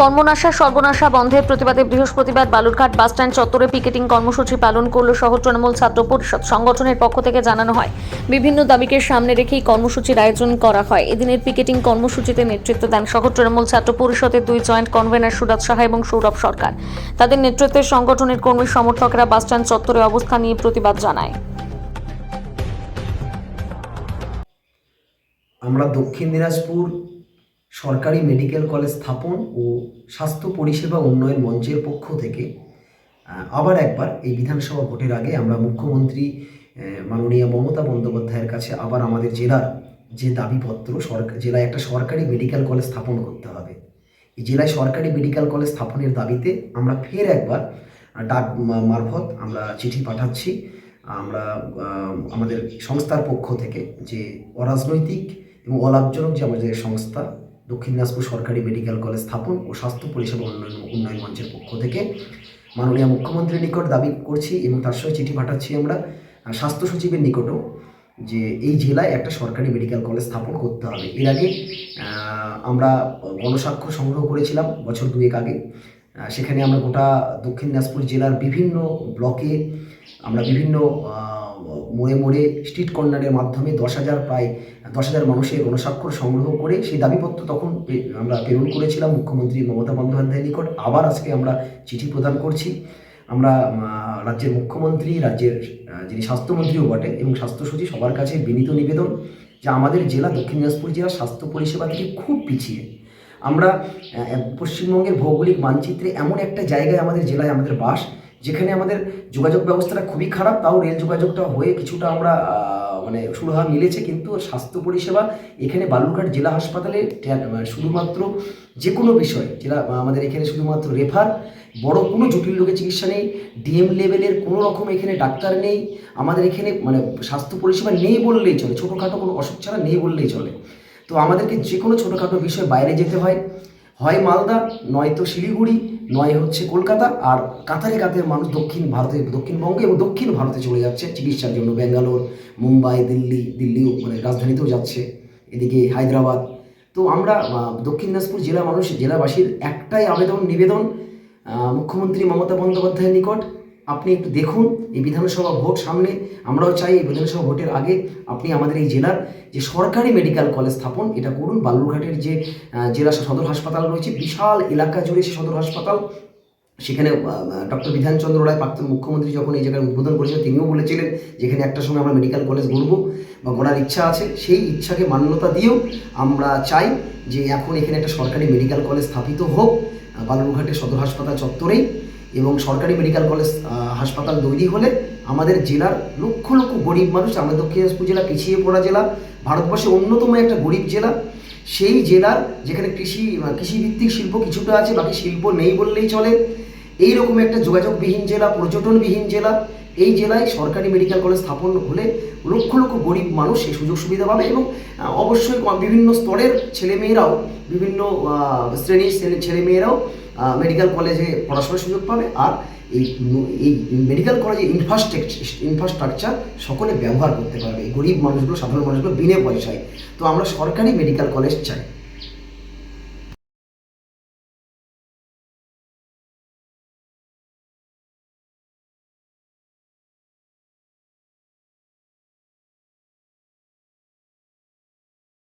কর্মনাশা, সর্বনাশা বন্ধের প্রতিবাদে বৃহস্পতিবার বালুরঘাট বাসস্ট্যান্ড চত্বরে পিকেটিং কর্মসূচি পালন করল শহর তৃণমূল ছাত্র পরিষদ। সংগঠনের পক্ষ থেকে জানানো হয়, বিভিন্ন দাবিকে সামনে রেখেই কর্মসূচির আয়োজন করা হয়। এদিনের পিকেটিং কর্মসূচিতে নেতৃত্ব দেন শহর তৃণমূল ছাত্র পরিষদের দুই জয়েন্ট কনভেনার সুরজ সাহা এবং সৌরভ সরকার। তাদের নেতৃত্বে সংগঠনের কর্মী সমর্থকরা বাসস্ট্যান্ড চত্বরে অবস্থান নিয়ে প্রতিবাদ জানায়। আমরা দক্ষিণ দিনাজপুর সরকারি মেডিকেল কলেজ স্থাপন ও স্বাস্থ্য পরিষেবা উন্নয়ন মঞ্চের পক্ষ থেকে আবার একবার এই বিধানসভা ভোটের আগে আমরা মুখ্যমন্ত্রী মাননীয় মমতা বন্দ্যোপাধ্যায়ের কাছে আবার আমাদের জেলার যে দাবিপত্র সরকার জেলায় একটা সরকারি মেডিকেল কলেজ স্থাপন করতে হবে। এই জেলায় সরকারি মেডিকেল কলেজ স্থাপনের দাবিতে আমরা ফের একবার ডাক মারফত আমরা চিঠি পাঠাচ্ছি। আমরা আমাদের সংস্থার পক্ষ থেকে যে অরাজনৈতিক এবং অলাভজনক যে আমাদের সংস্থা দক্ষিণ দিনাজপুর সরকারি মেডিকেল কলেজ স্থাপন ও স্বাস্থ্য পরিষেবা উন্নয়ন উন্নয়ন মঞ্চের পক্ষ থেকে মাননীয় মুখ্যমন্ত্রীর নিকট দাবি করছি এবং তার সঙ্গে চিঠি পাঠাচ্ছি আমরা স্বাস্থ্য সচিবের নিকটও, যে এই জেলায় একটা সরকারি মেডিকেল কলেজ স্থাপন করতে হবে। এর আগে আমরা গণস্বাক্ষর সংগ্রহ করেছিলাম বছর দুয়েক আগে। সেখানে আমরা গোটা দক্ষিণ দিনাজপুর জেলার বিভিন্ন ব্লকে আমরা বিভিন্ন মোড়ে মোড়ে স্ট্রিট কর্নারের মাধ্যমে দশ হাজার প্রায় দশ হাজার মানুষের গণস্বাক্ষর সংগ্রহ করে সেই দাবিপত্র তখন আমরা প্রেরণ করেছিলাম মুখ্যমন্ত্রী মমতা বন্দ্যোপাধ্যায়ের নিকট। আবার আজকে আমরা চিঠি প্রদান করছি। আমরা রাজ্যের মুখ্যমন্ত্রী, রাজ্যের যিনি স্বাস্থ্যমন্ত্রীও বটে এবং স্বাস্থ্য সচিব সবার কাছে বিনীত নিবেদন যে আমাদের জেলা, দক্ষিণ দিনাজপুর জেলা স্বাস্থ্য পরিষেবা থেকে খুব পিছিয়ে। আমরা পশ্চিমবঙ্গের ভৌগোলিক মানচিত্রে এমন একটা জায়গায় আমাদের জেলায় আমাদের বাস যেখানে আমাদের যোগাযোগ ব্যবস্থাটা খুবই খারাপ, তাও রেল যোগাযোগটা হয়ে কিছুটা আমরা মানে সুরাহা মিলেছে, কিন্তু স্বাস্থ্য পরিষেবা এখানে বালুরঘাট জেলা হাসপাতালে শুধুমাত্র যে কোনো বিষয়, জেলা আমাদের এখানে শুধুমাত্র রেফার বড় কোনো জটিল রোগের চিকিৎসা নেই ডিএম লেভেলের কোনো রকম এখানে ডাক্তার নেই, আমাদের এখানে মানে স্বাস্থ্য পরিষেবা নেই বললেই চলে, ছোটোখাটো কোনো অসুখ ছাড়া নেই বললেই চলে। তো আমাদেরকে যে কোনো ছোটোখাটো বিষয় বাইরে যেতে হয় হয় মালদা, নয়তো শিলিগুড়ি নয় হচ্ছে কলকাতা আর কাতারে কাতারে মানুষ দক্ষিণ ভারতে, দক্ষিণবঙ্গে এবং দক্ষিণ ভারতে চলে যাচ্ছে চিকিৎসার জন্য। ব্যাঙ্গালোর, মুম্বাই, দিল্লি, দিল্লিও মানে রাজধানীতেও যাচ্ছে। এদিকে হায়দ্রাবাদ। তো আমরা দক্ষিণ দিনাজপুর জেলা মানুষ, জেলাবাসীর একটাই আবেদন, নিবেদন মুখ্যমন্ত্রী মমতা বন্দ্যোপাধ্যায়ের নিকট। আপনি একটু দেখুন, এই বিধানসভা ভোট সামনে, আমরাও চাই এই বিধানসভা ভোটের আগে আপনি আমাদের এই জেলার যে সরকারি মেডিকেল কলেজ স্থাপন, এটা করুন। বালুরঘাটের যে জেলা সদর হাসপাতাল রয়েছে, বিশাল এলাকা জুড়ে সে সদর হাসপাতাল। সেখানে ডক্টর বিধানচন্দ্র রায়, প্রাক্তন মুখ্যমন্ত্রী যখন এই জায়গায় উদ্বোধন করেছিলেন, তিনিও বলেছিলেন যেখানে একটা সময় আমরা মেডিকেল কলেজ গড়ব বা গড়ার ইচ্ছা আছে। সেই ইচ্ছাকে মান্যতা দিয়েও আমরা চাই যে এখন এখানে একটা সরকারি মেডিকেল কলেজ স্থাপিত হোক। বালুরঘাটের সদর হাসপাতাল চত্বরেই। এবং সরকারি মেডিকেল কলেজ হাসপাতাল তৈরি হলে আমাদের জেলার লক্ষ লক্ষ গরিব মানুষ আমাদের দক্ষিণ দিনাজপুর জেলা পিছিয়ে পড়া জেলা ভারতবর্ষের অন্যতম একটা গরিব জেলা, সেই জেলার যেখানে কৃষি কৃষিভিত্তিক শিল্প কিছুটা আছে, বাকি শিল্প নেই বললেই চলে। এই রকম একটা যোগাযোগবিহীন জেলা, পর্যটনবিহীন জেলা, এই জেলায় সরকারি মেডিকেল কলেজ স্থাপন হলে লক্ষ লক্ষ গরিব মানুষ এই সুযোগ সুবিধা পাবে এবং অবশ্যই বিভিন্ন স্তরের ছেলেমেয়েরাও, বিভিন্ন শ্রেণির ছেলেমেয়েরাও মেডিকেল কলেজে পড়াশোনার সুযোগ পাবে আর এই এই মেডিকেল কলেজে ইনফ্রাস্ট্রাকচার ইনফ্রাস্ট্রাকচার সকলে ব্যবহার করতে পারবে। এই গরিব মানুষগুলো, সাধারণ মানুষগুলো বিনে পয়সায়। তো আমরা সরকারি মেডিকেল কলেজ চাই।